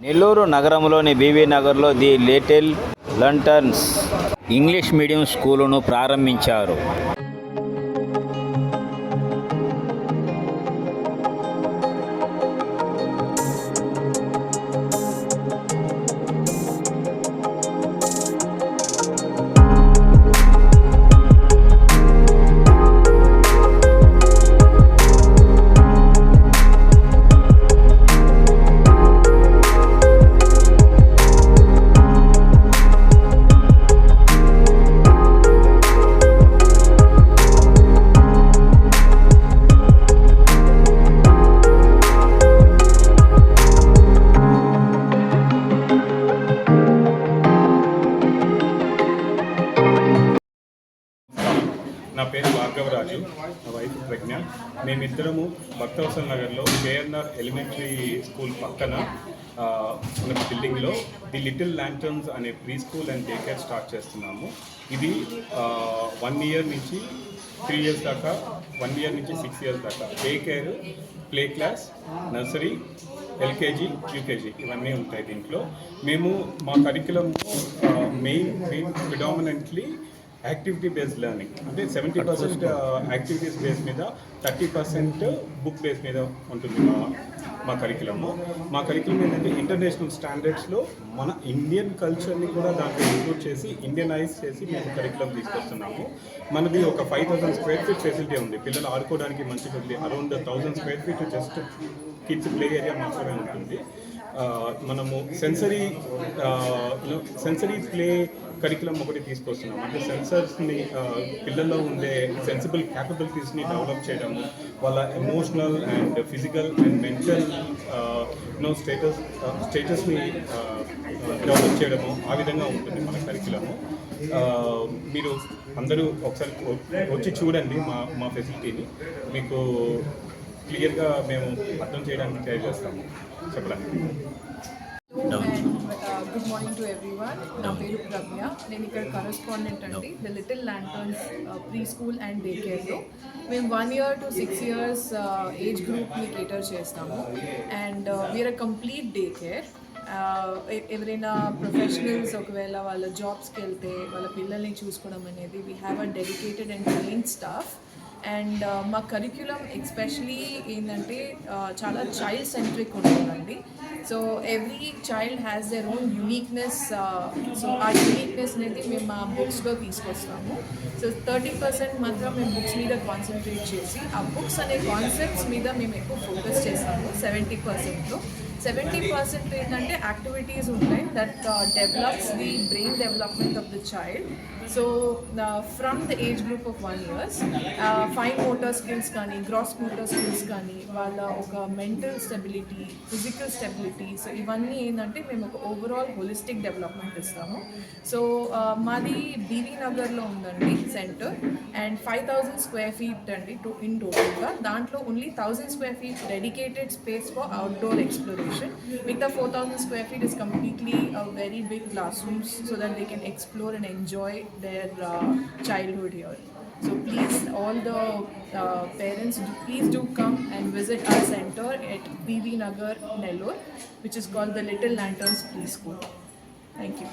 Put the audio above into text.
నెల్లూరు నగరంలోని బీవీ నగర్లో the little lanterns English medium స్కూలును ప్రారంభించారు. నా పేరు భార్గవరాజు. నా వైఫ్ ప్రజ్ఞ. మేమిద్దరము భక్తవసల్ నగర్లో కేఎన్ఆర్ ఎలిమెంటరీ స్కూల్ పక్కన ఆ, ఉన్న బిల్డింగ్లో ది లిటిల్ ల్యాంటర్న్స్ అనే pre school and day care start చేస్తున్నాము. ఇది వన్ ఇయర్ నుంచి త్రీ ఇయర్స్ దాకా వన్ ఇయర్ నుంచి సిక్స్ ఇయర్స్ దాకా day care play class nursery LKG UKG ఇవన్నీ ఉంటాయి దీంట్లో. మేము మా curriculum main main predominantly activity based learning. అంటే సెవెంటీ పర్సెంట్ యాక్టివిటీస్ బేస్ మీద థర్టీ పర్సెంట్ బుక్ బేస్ మీద ఉంటుంది మా మా కరికులము మా కరికులం ఏంటంటే ఇంటర్నేషనల్ స్టాండర్డ్స్లో మన ఇండియన్ కల్చర్ని కూడా దాంట్లో ఇంక్లూడ్ చేసి ఇండియనైజ్ చేసి మేము కరికులం తీసుకొస్తున్నాము. మనది ఒక five thousand square feet facility ఉంది. పిల్లలు ఆడుకోవడానికి మంచి facility around thousand square feet just kids play area మాత్రమే ఉంటుంది. మనము సెన్సరీ సెన్సరీ ప్లే కరికులం ఒకటి తీసుకొస్తున్నాం. అంటే సెన్సర్స్ని పిల్లల్లో ఉండే సెన్సిబుల్ క్యాపబిలిటీస్ని డెవలప్ చేయడము వాళ్ళ emotional and physical and mental no status స్టేటస్ని develop చేయడము ఆ విధంగా ఉంటుంది మన కరికులము మీరు అందరూ ఒకసారి వచ్చి చూడండి మా మా ఫెసిలిటీని మీకు క్లియర్గా మేము అర్థం చేయడానికి ట్రై చేస్తాము చెప్పడానికి. గుడ్ మార్నింగ్ టు ఎవ్రీవన్ నా పేరు ప్రజ్ఞ. నేను ఇక్కడ కరస్పాండెంట్ అండి. The little lanterns pre school and day కేర్లో మేము one year to six years age గ్రూప్ని కేటర్ చేస్తాము. And we're complete day care ఎవరైనా ప్రొఫెషనల్స్ ఒకవేళ వాళ్ళ జాబ్స్కి వెళ్తే వాళ్ళ పిల్లల్ని చూసుకోవడం అనేది we have a dedicated and train staff and మా కరిక్యులం ఎస్పెషలీ ఏంటంటే చాలా చైల్డ్ సెంట్రిక్ ఉంటుందండి. So every child has their own uniqueness so ఆ యూనిక్నెస్ అనేది మేము మా బుక్స్లో తీసుకొస్తాము. సో థర్టీ పర్సెంట్ మాత్రం మేము బుక్స్ మీద కాన్సన్ట్రేట్ చేసి ఆ బుక్స్ అనే కాన్సెప్ట్స్ మీద మేము ఎక్కువ ఫోకస్ చేస్తాము సెవెంటీ పర్సెంట్లో సెవెంటీ పర్సెంట్ ఏంటంటే యాక్టివిటీస్ ఉంటాయి that develops the brain development of the child so from the age group of one years fine motor skills కానీ గ్రాస్ మోటార్ స్కిల్స్ కానీ వాళ్ళ ఒక mental stability physical stability so ఇవన్నీ ఏంటంటే మేము ఒక ఓవరాల్ హోలిస్టిక్ డెవలప్మెంట్ ఇస్తాము. సో మాది బీవీ నగర్లో ఉందండి centre and five thousand square feet అండి టో ఇన్ టోటల్గా దాంట్లో only thousand square feet dedicated space for outdoor exploration with the 4,000 square feet is completely a very big classrooms so that they can explore and enjoy their uh, childhood here. So please, all the uh, parents, do, please do come and visit our center at PV Nagar, Nellore, which is called the Little Lanterns Preschool. Thank you.